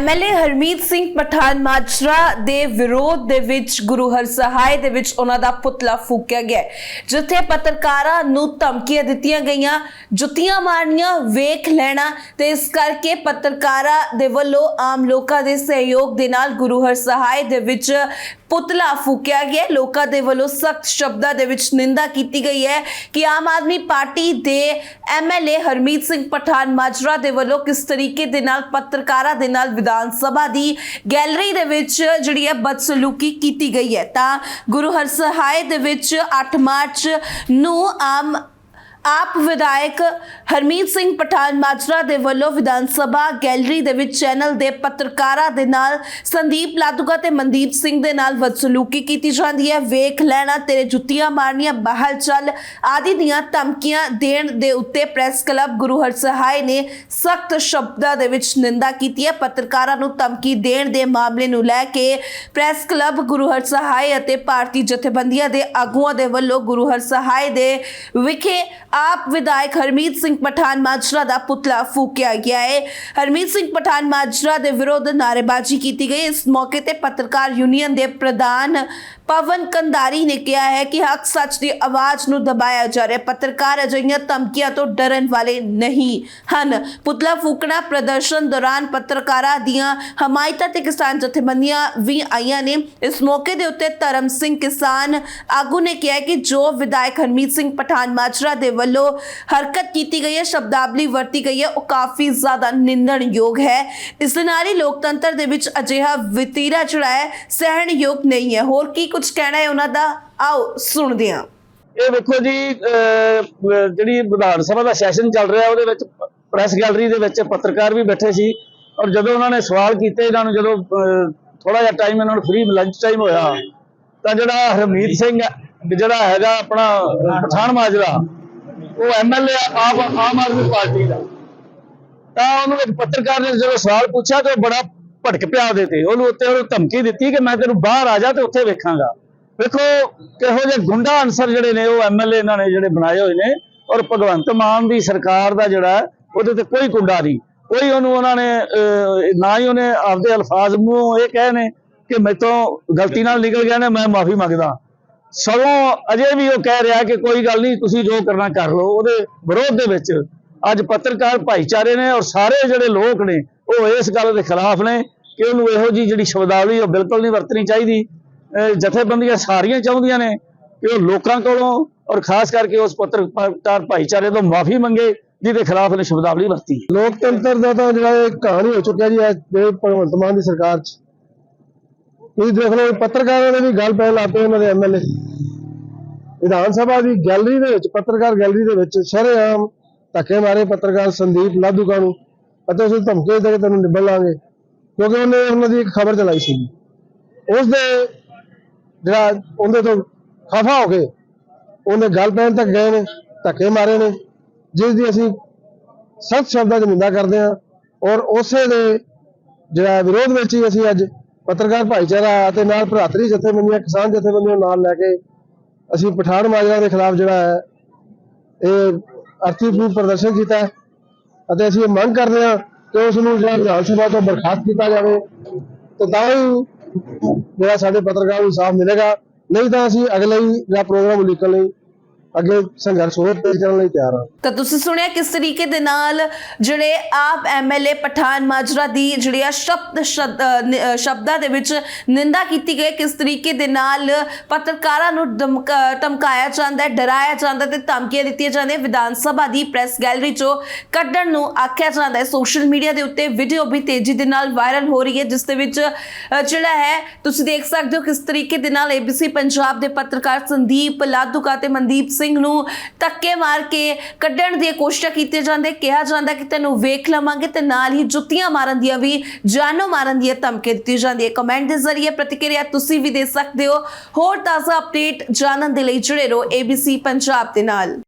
MLA Harmeet Singh Pathan Majra ਦੇ ਵਿਰੋਧ ਦੇ ਵਿੱਚ ਗੁਰੂ ਹਰਸਹਾਏ ਦੇ ਵਿੱਚ ਉਹਨਾਂ ਦਾ ਪੁਤਲਾ ਫੂਕਿਆ ਗਿਆ ਜਿੱਥੇ ਪੱਤਰਕਾਰਾਂ ਨੂੰ ਧਮਕੀਆਂ ਦਿੱਤੀਆਂ ਗਈਆਂ, ਜੁੱਤੀਆਂ ਮਾਰਨੀਆਂ, ਵੇਖ ਲੈਣਾ ਤੇ ਇਸ ਕਰਕੇ ਪੱਤਰਕਾਰਾਂ ਦੇ ਵੱਲੋਂ ਆਮ ਲੋਕਾਂ ਦੇ ਸਹਿਯੋਗ ਦੇ ਨਾਲ ਗੁਰੂ ਹਰਸਹਾਏ ਦੇ ਵਿੱਚ ਪੁਤਲਾ ਫੂਕਿਆ ਗਿਆ ਲੋਕਾਂ ਦੇ ਵੱਲੋਂ ਸਖਤ ਸ਼ਬਦਾਂ ਦੇ ਵਿੱਚ ਨਿੰਦਾ ਕੀਤੀ ਗਈ ਹੈ ਕਿ ਆਮ ਆਦਮੀ ਪਾਰਟੀ ਦੇ ਐਮਐਲਏ ਹਰਮੀਤ ਸਿੰਘ ਪਠਾਨ ਮਾਜਰਾ ਦੇ ਵੱਲੋਂ ਕਿਸ ਤਰੀਕੇ ਦੇ ਨਾਲ ਪੱਤਰਕਾਰਾਂ ਦੇ ਨਾਲ ਵਿਧਾਨ ਸਭਾ ਦੀ ਗੈਲਰੀ ਦੇ ਵਿੱਚ ਜਿਹੜੀ ਹੈ ਬਦਸਲੂਕੀ ਕੀਤੀ ਗਈ ਹੈ। ਤਾਂ ਗੁਰੂ ਹਰਸਹਾਏ ਦੇ ਵਿੱਚ 8 ਮਾਰਚ ਨੂੰ ਆਮ ਆਪ ਵਿਧਾਇਕ ਹਰਮੀਤ ਸਿੰਘ ਪਠਾਨ ਮਾਜਰਾ ਦੇ ਵੱਲੋਂ ਵਿਧਾਨ ਸਭਾ ਗੈਲਰੀ ਦੇ ਵਿੱਚ ਚੈਨਲ ਦੇ ਪੱਤਰਕਾਰਾਂ ਦੇ ਨਾਲ ਸੰਦੀਪ ਲਾਦੂਗਾ ਤੇ ਮਨਦੀਪ ਸਿੰਘ ਦੇ ਨਾਲ ਬਦਸਲੂਕੀ ਕੀਤੀ ਜਾਂਦੀ ਹੈ। ਵੇਖ ਲੈਣਾ, ਤੇਰੇ ਜੁੱਤੀਆਂ ਮਾਰਨੀਆਂ ਬਾਹਰ ਚੱਲ ਆਦਿ ਦੀਆਂ ਧਮਕੀਆਂ ਦੇਣ ਦੇ ਉੱਤੇ ਪ੍ਰੈਸ ਕਲੱਬ ਗੁਰੂ ਹਰਸਹਾਏ ਨੇ ਸਖਤ ਸ਼ਬਦਾਂ ਦੇ ਵਿੱਚ ਨਿੰਦਾ ਕੀਤੀ ਹੈ। ਪੱਤਰਕਾਰਾਂ ਨੂੰ ਧਮਕੀ ਦੇਣ ਦੇ ਮਾਮਲੇ ਨੂੰ ਲੈ ਕੇ ਪ੍ਰੈਸ ਕਲੱਬ ਗੁਰੂ ਹਰਸਹਾਏ ਅਤੇ ਭਾਰਤੀ ਜਥੇਬੰਦੀਆਂ ਦੇ ਆਗੂਆਂ ਦੇ ਵੱਲੋਂ ਗੁਰੂ ਹਰਸਹਾਏ ਦੇ ਵਿਖੇ ਆਪ ਵਿਧਾਇਕ ਹਰਮੀਤ ਸਿੰਘ ਪਠਾਨ ਮਾਜਰਾ ਦਾ ਪੁਤਲਾ ਫੂਕਿਆ ਗਿਆ ਹੈ ਹਰਮੀਤ ਸਿੰਘ ਪਠਾਨ ਮਾਜਰਾ ਦੇ ਵਿਰੁੱਧ ਨਾਅਰੇਬਾਜ਼ੀ ਕੀਤੀ ਗਈ ਇਸ ਮੌਕੇ ਤੇ ਪੱਤਰਕਾਰ ਯੂਨੀਅਨ ਦੇ ਪ੍ਰਧਾਨ ਪਵਨ ਕੰਦਾਰੀ ਨੇ ਕਿਹਾ ਹੈ ਕਿ ਹੱਕ ਸੱਚ ਦੀ ਆਵਾਜ਼ ਨੂੰ ਦਬਾਇਆ ਜਾ ਰਿਹਾ ਹੈ। ਪੱਤਰਕਾਰ ਅਜਿਹੀਆਂ ਧਮਕੀਆਂ ਤੋਂ ਡਰਨ ਵਾਲੇ ਨਹੀਂ ਹਨ। ਪੁਤਲਾ ਫੂਕਣਾ ਪ੍ਰਦਰਸ਼ਨ ਦੌਰਾਨ ਪੱਤਰਕਾਰਾਂ ਦੀਆਂ ਹਮਾਇਤਾਂ ਤੇ ਕਿਸਾਨ ਜਥੇਬੰਦੀਆਂ ਵੀ ਆਈਆਂ ਨੇ। ਇਸ ਮੌਕੇ ਦੇ ਉੱਤੇ ਧਰਮ ਸਿੰਘ ਕਿਸਾਨ ਆਗੂ ਨੇ ਕਿਹਾ ਕਿ ਜੋ ਵਿਧਾਇਕ ਹਰਮੀਤ ਸਿੰਘ ਪਠਾਨ ਮਾਜਰਾ ਦੇ ਵੱਲੋਂ ਹਰਕਤ ਕੀਤੀ ਗਈ ਹੈ, ਸ਼ਬਦਾਵਲੀ ਵਰਤੀ ਗਈ ਹੈ, ਉਹ ਕਾਫੀ ਜ਼ਿਆਦਾ ਨਿੰਦਣਯੋਗ ਹੈ। ਇਸ ਦੇ ਨਾਲ ਹੀ ਲੋਕਤੰਤਰ ਦੇ ਵਿੱਚ ਅਜਿਹਾ ਵਤੀਰਾ ਜਿਹੜਾ ਸਹਿਣਯੋਗ ਨਹੀਂ ਹੈ। ਹੋਰ ਕੀ ਕੁਝ ਕਹਿਣਾ ਹੈ ਉਹਨਾਂ ਦਾ? ਆਓ, ਸੁਣਦੇ ਹਾਂ। ਇਹ ਵੇਖੋ ਜੀ ਜਿਹੜੀ ਵਿਧਾਨ ਸਭਾ ਦਾ ਸੈਸ਼ਨ ਚੱਲ ਰਿਹਾ, ਉਹਦੇ ਵਿੱਚ ਪ੍ਰੈਸ ਗੈਲਰੀ ਦੇ ਵਿੱਚ ਪੱਤਰਕਾਰ ਵੀ ਬੈਠੇ ਸੀ। ਔਰ ਜਦੋਂ ਉਹਨਾਂ ਨੇ ਸਵਾਲ ਕੀਤੇ, ਇਹਨਾਂ ਨੂੰ ਜਦੋਂ ਥੋੜਾ ਜਿਹਾ ਟਾਈਮ ਇਹਨਾਂ ਨੂੰ ਫ੍ਰੀ ਲੰਚ ਟਾਈਮ ਹੋਇਆ, ਤਾਂ ਜਿਹੜਾ ਹਰਮੀਤ ਸਿੰਘ ਜਿਹੜਾ ਹੈਗਾ ਆਪਣਾ ਪਠਾਨ ਮਾਜਰਾ ਉਹ ਐਮਐਲਏ ਆਪ, ਆਮ ਆਦਮੀ ਪਾਰਟੀ ਦਾ। ਤਾਂ ਉਹਨੂੰ ਇੱਕ ਪੱਤਰਕਾਰ ਨੇ ਜਦੋਂ ਸਵਾਲ ਪੁੱਛਿਆ ਤੇ ਬੜਾ ਭੜਕ ਪਿਆ ਉਹਦੇ ਤੇ। ਉਹਨੂੰ ਉੱਤੇ ਉਹਨੂੰ ਧਮਕੀ ਦਿੱਤੀ ਕਿ ਮੈਂ ਤੈਨੂੰ ਬਾਹਰ ਆ ਜਾ ਤੇ ਉੱਥੇ ਵੇਖਾਂਗਾ। ਵੇਖੋ, ਕਿਹੋ ਜਿਹੇ ਗੁੰਡਾ ਅਨਸਰ ਜਿਹੜੇ ਨੇ, ਉਹ ਐਮਐਲਏ ਇਹਨਾਂ ਨੇ ਜਿਹੜੇ ਬਣਾਏ ਹੋਏ ਨੇ ਔਰ ਭਗਵੰਤ ਮਾਨ ਦੀ ਸਰਕਾਰ ਦਾ ਜਿਹੜਾ ਉਹਦੇ ਤੇ ਕੋਈ ਗੁੰਡਾ ਨਹੀਂ। ਕੋਈ ਉਹਨੂੰ ਉਹਨਾਂ ਨੇ ਨਾ ਹੀ ਉਹਨੇ ਆਪਦੇ ਅਲਫਾਜ਼ ਮੂੰਹੋਂ ਇਹ ਕਹੇ ਨੇ ਕਿ ਮੈਥੋਂ ਗਲਤੀ ਨਾਲ ਨਿਕਲ ਗਿਆ ਨੇ, ਮੈਂ ਮਾਫੀ ਮੰਗਦਾ। ਸਗੋਂ ਅਜੇ ਵੀ ਉਹ ਕਹਿ ਰਿਹਾ ਕਿ ਕੋਈ ਗੱਲ ਨਹੀਂ, ਤੁਸੀਂ ਜੋ ਕਰਨਾ ਕਰ ਲਓ। ਉਹਦੇ ਵਿਰੋਧ ਦੇ ਵਿੱਚ ਅੱਜ ਪੱਤਰਕਾਰ ਭਾਈਚਾਰੇ ਨੇ ਔਰ ਸਾਰੇ ਜਿਹੜੇ ਲੋਕ ਨੇ, ਉਹ ਇਸ ਗੱਲ ਦੇ ਖਿਲਾਫ ਨੇ ਕਿ ਉਹਨੂੰ ਇਹੋ ਜੀ ਜਿਹੜੀ ਸ਼ਬਦਾਵਲੀ ਉਹ ਬਿਲਕੁਲ ਨਹੀਂ ਵਰਤਣੀ ਚਾਹੀਦੀ। ਜਥੇਬੰਦੀਆਂ ਸਾਰੀਆਂ ਚਾਹੁੰਦੀਆਂ ਨੇ ਕਿ ਉਹ ਲੋਕਾਂ ਕੋਲੋਂ ਔਰ ਖਾਸ ਕਰਕੇ ਉਸ ਪੱਤਰਕਾਰ ਭਾਈਚਾਰੇ ਤੋਂ ਮਾਫੀ ਮੰਗੇ, ਜਿਹਦੇ ਖਿਲਾਫ ਨੇ ਸ਼ਬਦਾਵਲੀ ਵਰਤੀ ਲੋਕਤੰਤਰ ਦਾ ਤਾਂ ਜਿਹੜਾ ਇਹ ਕਹਾਣੀ ਹੋ ਚੁੱਕਿਆ ਜੀ, ਇਹ ਭਗਵੰਤ ਮਾਨ ਦੀ ਸਰਕਾਰ 'ਚ। ਤੁਸੀਂ ਦੇਖ ਲਓ, ਪੱਤਰਕਾਰਾਂ ਨੇ ਵੀ ਗੱਲ ਪੈਣ ਲਾਤੇ ਉਹਨਾਂ ਦੇ ਵਿਧਾਨ ਸਭਾ ਦੀ ਗੈਲਰੀ ਦੇ ਵਿੱਚ, ਪੱਤਰਕਾਰ ਗੈਲਰੀ ਦੇ ਵਿੱਚ ਸ਼ਰੇਆਮ ਧੱਕੇ ਮਾਰੇ ਪੱਤਰਕਾਰ ਸੰਦੀਪ ਲਾਧੂਕਾ ਨੂੰ। ਅਤੇ ਉਸ ਨੂੰ ਧਮਕੇ ਦੇ ਕੇ ਤੈਨੂੰ ਨਿਬੜ ਲਾਂਗੇ। ਕਿਉਂਕਿ ਉਹਨੇ ਉਹਨਾਂ ਦੀ ਇੱਕ ਖਬਰ ਚਲਾਈ ਸੀ ਉਸ ਦੇ ਜਿਹੜਾ ਉਹਦੇ ਤੋਂ ਖਫਾ ਹੋ ਕੇ ਉਹਨੇ ਗੱਲ ਪੈਣ ਤੱਕ ਗਏ ਨੇ, ਧੱਕੇ ਮਾਰੇ ਨੇ, ਜਿਸ ਦੀ ਅਸੀਂ ਸਖਤ ਸ਼ਬਦਾਂ 'ਚ ਨਿੰਦਾ ਕਰਦੇ ਹਾਂ। ਔਰ ਉਸੇ ਦੇ ਜਿਹੜਾ ਵਿਰੋਧ ਵਿੱਚ ਹੀ ਅਸੀਂ ਅੱਜ ਪੱਤਰਕਾਰ ਭਾਈਚਾਰਾ ਅਤੇ ਨਾਲ ਭਰਾਤਰੀ ਜਥੇਬੰਦੀਆਂ, ਕਿਸਾਨ ਜਥੇਬੰਦੀਆਂ ਨਾਲ ਲੈ ਕੇ ਅਸੀਂ ਪਠਾਨ ਮਾਜਰਾ ਦੇ ਖਿਲਾਫ ਜਿਹੜਾ ਹੈ, ਇਹ ਅਰਥੀ ਪ੍ਰੂਫ ਪ੍ਰਦਰਸ਼ਨ ਕੀਤਾ ਅਤੇ ਅਸੀਂ ਇਹ ਮੰਗ ਕਰਦੇ ਹਾਂ ਕਿ ਉਸ ਨੂੰ ਜਿਹੜਾ ਵਿਧਾਨ ਸਭਾ ਤੋਂ ਬਰਖਾਸਤ ਕੀਤਾ ਜਾਵੇ। ਤੇ ਤਾਂ ਹੀ ਜਿਹੜਾ ਸਾਡੇ ਪੱਤਰਕਾਰ ਨੂੰ ਇਨਸਾਫ ਮਿਲੇਗਾ। ਨਹੀਂ ਤਾਂ ਅਸੀਂ ਅਗਲੇ ਹੀ ਜਿਹੜਾ ਪ੍ਰੋਗਰਾਮ ਉਲੀਕਣ ਲਈ ਅੱਗੇ ਸੰਘਰਸ਼ ਹੋਰ ਤੇਜ਼ ਕਰਨ ਲਈ ਤਿਆਰ ਹਾਂ ਤਾਂ ਤੁਸੀਂ ਸੁਣਿਆ ਕਿਸ ਤਰੀਕੇ ਦੇ ਨਾਲ ਜਿਹੜੇ ਆਪ ਐਮਐਲਏ ਪਠਾਨ ਮਾਜਰਾ ਦੀ ਜਿਹੜੀ ਆ ਸ਼ਬਦ ਸ਼ਬਦਾਂ ਦੇ ਵਿੱਚ ਨਿੰਦਾ ਕੀਤੀ ਗਈ, ਕਿਸ ਤਰੀਕੇ ਦੇ ਨਾਲ ਪੱਤਰਕਾਰਾਂ ਨੂੰ ਧਮਕਾਇਆ ਜਾਂਦਾ ਹੈ, ਡਰਾਇਆ ਜਾਂਦਾ ਤੇ ਧਮਕੀਆਂ ਦਿੱਤੀਆਂ ਜਾਂਦੀਆਂ ਵਿਧਾਨ ਸਭਾ ਦੀ ਪ੍ਰੈਸ ਗੈਲਰੀ ਚੋਂ ਕੱਢਣ ਨੂੰ ਆਖਿਆ ਜਾਂਦਾ ਹੈ। ਸੋਸ਼ਲ ਮੀਡੀਆ ਦੇ ਉੱਤੇ ਵੀਡੀਓ ਵੀ ਤੇਜ਼ੀ ਦੇ ਨਾਲ ਵਾਇਰਲ ਹੋ ਰਹੀ ਹੈ, ਜਿਸ ਦੇ ਵਿੱਚ ਜਿਹੜਾ ਹੈ, ਤੁਸੀਂ ਦੇਖ ਸਕਦੇ ਹੋ ਕਿਸ ਤਰੀਕੇ ਦੇ ਨਾਲ ABC ਪੰਜਾਬ ਦੇ ਪੱਤਰਕਾਰ ਸੰਦੀਪ ਲਾਧੂਕਾ ਤੇ ਮਨਦੀਪ ਸਿੰਘ ਨੂੰ ਧੱਕੇ ਮਾਰ ਕੇ ਕੱਢਣ ਦੀਆਂ ਕੋਸ਼ਿਸ਼ਾਂ ਕੀਤੀਆਂ ਜਾਂਦੇ ਕਿਹਾ ਜਾਂਦਾ ਕਿ ਤੈਨੂੰ ਵੇਖ ਲਵਾਂਗੇ ਤੇ ਨਾਲ ਹੀ ਜੁੱਤੀਆਂ ਮਾਰਨ ਦੀਆਂ ਵੀ, ਜਾਨੋਂ ਮਾਰਨ ਦੀਆਂ ਧਮਕੀ ਦਿੱਤੀ ਜਾਂਦੀ ਹੈ ਕਮੈਂਟ ਦੇ ਜ਼ਰੀਏ ਪ੍ਰਤੀਕਿਰਿਆ ਤੁਸੀਂ ਵੀ ਦੇ ਸਕਦੇ ਹੋ। ਹੋਰ ਤਾਜ਼ਾ ਅਪਡੇਟ ਜਾਣਨ ਦੇ ਲਈ ਜੁੜੇ ਰਹੋ ABC ਪੰਜਾਬ ਦੇ ਨਾਲ।